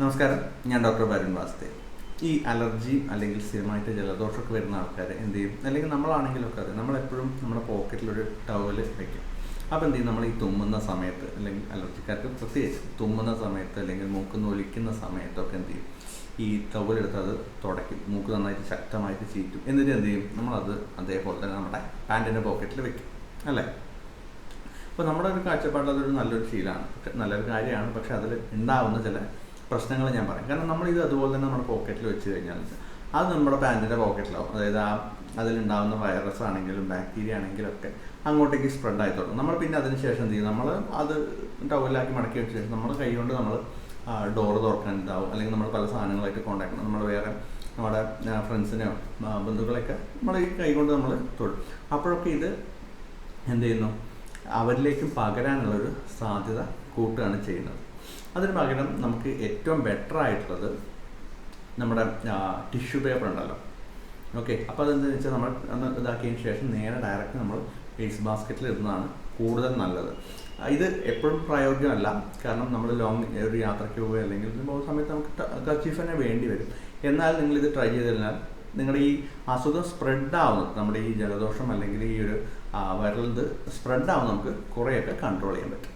നമസ്കാരം. ഞാൻ ഡോക്ടർ വരുൺ വാസ്തേ. ഈ അലർജി അല്ലെങ്കിൽ സ്ഥിരമായിട്ട് ജലദോഷമൊക്കെ വരുന്ന ആൾക്കാർ എന്ത് ചെയ്യും? അല്ലെങ്കിൽ നമ്മളാണെങ്കിലൊക്കെ അതെ നമ്മളെപ്പോഴും നമ്മുടെ പോക്കറ്റിലൊരു ടവൽ വയ്ക്കും അപ്പോൾ എന്ത് ചെയ്യും? നമ്മൾ ഈ തുമ്മുന്ന സമയത്ത് അല്ലെങ്കിൽ അലർജിക്കാർക്ക് പ്രത്യേകിച്ച് തുമ്മുന്ന സമയത്ത് അല്ലെങ്കിൽ മൂക്ക് നൊലിക്കുന്ന സമയത്തൊക്കെ എന്ത് ചെയ്യും? ഈ ടവലെടുത്ത് അത് തുടയ്ക്കും. മൂക്ക് നന്നായിട്ട് ശക്തമായിട്ട് ചീറ്റും. എന്നിട്ട് എന്ത് ചെയ്യും? നമ്മളത് അതേപോലെ തന്നെ നമ്മുടെ പാന്റിന്റെ പോക്കറ്റിൽ വെക്കും. അല്ലേ? അപ്പോൾ നമ്മുടെ ഒരു കാഴ്ചപ്പാടിൽ അതൊരു നല്ലൊരു ശീലമാണ്. നല്ലൊരു കാര്യമാണ്. പക്ഷെ അതിൽ ഉണ്ടാവുന്ന ചില പ്രശ്നങ്ങൾ ഞാൻ പറയും. കാരണം നമ്മൾ ഇത് അതുപോലെ തന്നെ നമ്മുടെ പോക്കറ്റിൽ വെച്ച് കഴിഞ്ഞാൽ അത് നമ്മുടെ പാന്റിന്റെ പോക്കറ്റിലാവും അതായത് ആ അതിലുണ്ടാകുന്ന വൈറസ് ആണെങ്കിലും ബാക്ടീരിയ ആണെങ്കിലും ഒക്കെ അങ്ങോട്ടേക്ക് സ്പ്രെഡ് ആയി നമ്മൾ പിന്നെ അതിന് ശേഷം എന്ത് ചെയ്യും? നമ്മൾ അത് ടവലാക്കി മടക്കി വെച്ച ശേഷം നമ്മൾ കൈ കൊണ്ട് നമ്മൾ ഡോറ് തുറക്കാൻ ഇതാവും അല്ലെങ്കിൽ നമ്മൾ പല സാധനങ്ങളായിട്ട് കോണ്ടാക്ട് നമ്മൾ വേറെ നമ്മുടെ ഫ്രണ്ട്സിനെയോ ബന്ധുക്കളെയൊക്കെ നമ്മൾ ഈ കൈ കൊണ്ട് നമ്മൾ തൊടും. അപ്പോഴൊക്കെ ഇത് എന്ത് ചെയ്യുന്നു? അവരിലേക്കും പകരാനുള്ളൊരു സാധ്യത കൂട്ടുകയാണ് ചെയ്യുന്നത്. അതിന് പകരം നമുക്ക് ഏറ്റവും ബെറ്റർ ആയിട്ടുള്ളത് നമ്മുടെ ടിഷ്യൂ പേപ്പർ ഉണ്ടല്ലോ. ഓക്കെ അപ്പോൾ അതെന്താണെന്ന് വെച്ചാൽ നമ്മൾ ഒന്ന് ഇതാക്കിയതിന് ശേഷം നേരെ ഡയറക്റ്റ് നമ്മൾ ഫേസ് ബാസ്ക്കറ്റിൽ ഇടുന്നതാണ് കൂടുതൽ നല്ലത്. ഇത് എപ്പോഴും പ്രായോഗികമല്ല കാരണം നമ്മൾ ലോങ് ഒരു യാത്രയ്ക്ക് പോവുക അല്ലെങ്കിൽ പോകുന്ന സമയത്ത് നമുക്ക് കച്ചീഫ് തന്നെ വേണ്ടി വരും. എന്നാൽ നിങ്ങൾ ഇത് ട്രൈ ചെയ്ത് കഴിഞ്ഞാൽ നിങ്ങളുടെ ഈ അസുഖം സ്പ്രെഡ് ആവുന്നത് നമ്മുടെ ഈ ജലദോഷം അല്ലെങ്കിൽ ഈ ഒരു വൈറൽ ഇത് സ്പ്രെഡ് നമുക്ക് കുറേയൊക്കെ കൺട്രോൾ ചെയ്യാൻ പറ്റും.